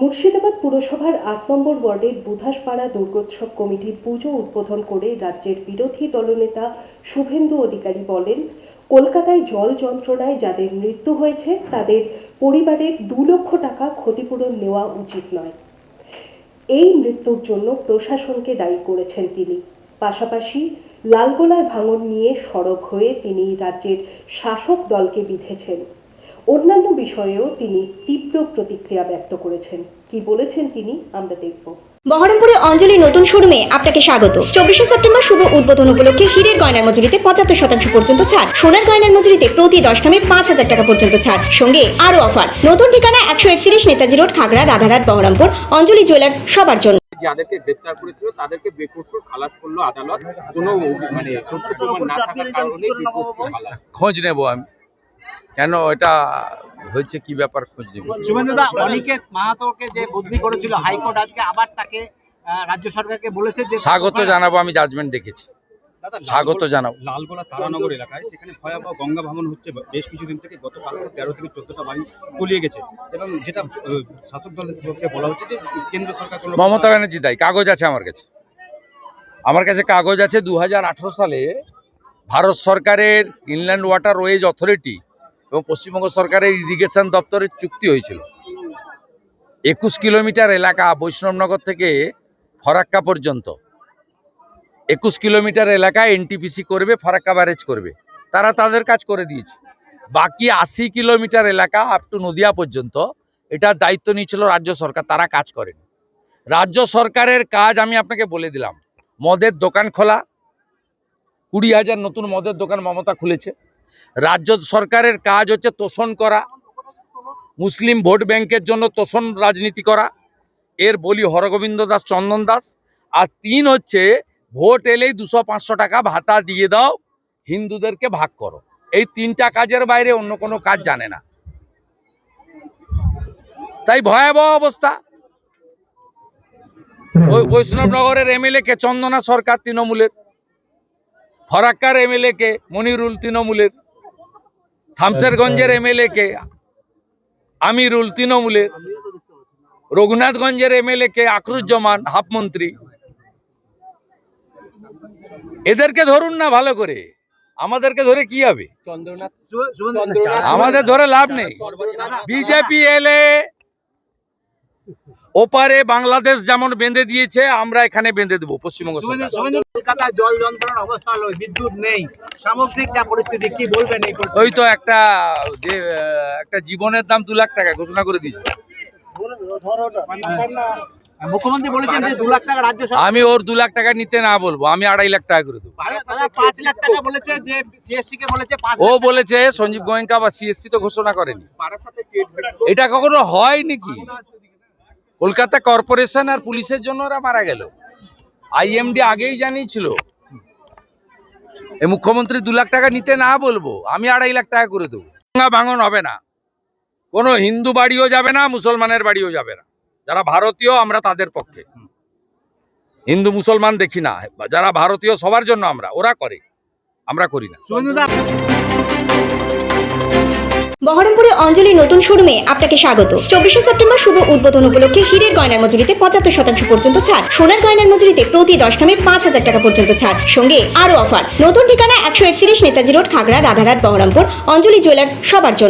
মুর্শিদাবাদ পুরসভার আট নম্বর ওয়ার্ডের বুধাসপাড়া দুর্গোৎসব কমিটির পুজো উদ্বোধন করে রাজ্যের বিরোধী দলনেতা শুভেন্দু অধিকারী বলেন, কলকাতায় জল যন্ত্রণায় যাদের মৃত্যু হয়েছে, তাদের পরিবারের দু লক্ষ টাকা ক্ষতিপূরণ নেওয়া উচিত নয়। এই মৃত্যুর জন্য প্রশাসনকে দায়ী করেছেন তিনি। পাশাপাশি লালগোলার ভাঙন নিয়ে সরব হয়ে তিনি রাজ্যের শাসক দলকে বিধেছেন। অন্যান্য বিষয়েও তিনি তীব্র প্রতিক্রিয়া ব্যক্ত করেছেন। কি বলেছেন তিনি আমরা দেখব। বহরমপুরে অঞ্জলি নতুন শোরুমে আপনাকে স্বাগত। চব্বিশে সেপ্টেম্বর শুভ উদ্বোধন উপলক্ষে হীরের গয়নার মজুরিতে পঁচাত্তর শতাংশ পর্যন্ত ছাড়। সোনার গয়নার মজুরিতে প্রতি দশ গ্রামে পাঁচ হাজার টাকা পর্যন্ত ছাড়। সঙ্গে আরও অফার। নতুন ঠিকানা একশো একত্রিশ নেতাজি রোড খাগড়া রাধারহাট বহরমপুর। অঞ্জলি জুয়েলার্স সবার জন্য। যাদেরকে গ্রেপ্তার করেছিল তাদেরকে বেকসুর খালাস করল আদালত। কোনো মানে তথ্য প্রমাণ না থাকার কারণে খোঁজ নেব আমি। কেন এটা হয়েছে কি ব্যাপার খোঁজ নেব? শুভেন্দুদা অনিকেত মাহাতোকে যে বদলি করেছিল হাইকোর্ট আজকে আবার তাকে রাজ্য সরকারকে বলেছে যে স্বাগত জানাব আমি জাজমেন্ট দেখেছি। দাদা, স্বাগত জানাব। লালগোলা তারানগর এলাকায় সেখানে ভয়াবহ গঙ্গা ভাঙন হচ্ছে। বেশ কিছুদিন থেকে গতকালকে তেরো থেকে চোদ্দটা বাড়ি তলিয়ে গেছে। এবং যেটা শাসক দলের পক্ষে বলা হচ্ছে যে কেন্দ্র সরকার মমতা ব্যানার্জি দায়ী কাগজ আছে আমার কাছে। আমার কাছে কাগজ আছে দু হাজার আঠারো সালে ভারত সরকারের ইনল্যান্ড ওয়াটার ওয়েজ অথরিটি এবং পশ্চিমবঙ্গ সরকারের ইরিগেশন দপ্তরের চুক্তি হয়েছিল। একুশ কিলোমিটার এলাকা বৈষ্ণবনগর থেকে ফরাক্কা পর্যন্ত। একুশ কিলোমিটার এলাকায় এনটিপিসি করবে, ফরাক্কা ব্যারেজ করবে। তারা তাদের কাজ করে দিয়েছে। বাকি আশি কিলোমিটার এলাকা আপ টু নদিয়া পর্যন্ত এটার দায়িত্ব নিয়েছিল রাজ্য সরকার, তারা কাজ করেন। রাজ্য সরকারের কাজ আমি আপনাকে বলে দিলাম। মদের দোকান খোলা। কুড়ি হাজার নতুন মদের দোকান মমতা খুলেছে। রাজ্য সরকারের কাজ হচ্ছে তোষণ করা, মুসলিম ভোট ব্যাংকের জন্য তোষণ রাজনীতি করা, এর বলি হরগোবিন্দ দাস, চন্দন দাস, আর তিন হচ্ছে ভোট এলেই দুশো পাঁচশো টাকা ভাতা দিয়ে দাও, হিন্দুদেরকে ভাগ করো। এই তিনটা কাজের বাইরে অন্য কোনো কাজ জানে না। তাই ভয়াবহ অবস্থা। বৈষ্ণবনগরের এমএলএ কে চন্দনা সরকার, তৃণমূলের। ফরাক্কার এমএলএ কে মনিরুল তৃণমূলের শামশেরগঞ্জের এমএলএ কে আমিরুল তৃণমূলের রঘুনাথগঞ্জের এমএলএ কে আখরুজ্জামান হাফমন্ত্রী। এদেরকে ধরুন না ভালো করে। আমাদেরকে ধরে কি হবে? আমাদের ধরে লাভ নেই। বিজেপি এলে ওপারে বাংলাদেশ যেমন বেঁধে দিয়েছে আমরা এখানে বেঁধে দেবো পশ্চিমবঙ্গ কলকাতায় জল যন্ত্রণার অবস্থা হলো বিদ্যুৎ নেই। সামগ্রিক যা পরিস্থিতি কি বলবেন এই ওই তো একটা যে একটা জীবনের দাম দু লাখ টাকা ঘোষণা করে দিয়েছে। মুখ্যমন্ত্রী বলেছেন যে দু লাখ টাকা রাজ্য আমি ওর দু লাখ টাকা নিতে না বলব আমি আড়াই লাখ টাকা করে দেবো। পাঁচ লাখ টাকা বলেছে যে সিএসসি কে বলেছে ও বলেছে সঞ্জীব গোয়েঙ্কা বা সিএসসি তো ঘোষণা করেনি। এটা কখনো হয় নাকি? কলকাতা কর্পোরেশন আর পুলিশের জন্য ওরা মারা গেল। আইএমডি আগেই জানিয়েছিল মুখ্যমন্ত্রী দু লাখ টাকা নিতে না বলব, আমি আড়াই লাখ টাকা করে দেবো। গঙ্গা ভাঙন হবে না। কোনো হিন্দু বাড়িও যাবে না, মুসলমানের বাড়িও যাবে না। যারা ভারতীয়, আমরা তাদের পক্ষে। হিন্দু, মুসলমান দেখি না। যারা ভারতীয়, সবার জন্য আমরা। ওরা করে, আমরা করি না। বহরমপুরে অঞ্জলি নতুন শোরুমে আপনাকে স্বাগত। চব্বিশে সেপ্টেম্বর শুভ উদ্বোধন উপলক্ষে হীরের গয়নার মজুরিতে পঁচাত্তর শতাংশ পর্যন্ত ছাড়, সোনার গয়নার মজুরিতে প্রতি দশ গ্রামে পাঁচ হাজার টাকা পর্যন্ত ছাড়, সঙ্গে আরও অফার। নতুন ঠিকানা একশো একত্রিশ নেতাজি রোড, খাগড়া রাধারাট বহরমপুর, অঞ্জলি জুয়েলার্স, সবার জন্য।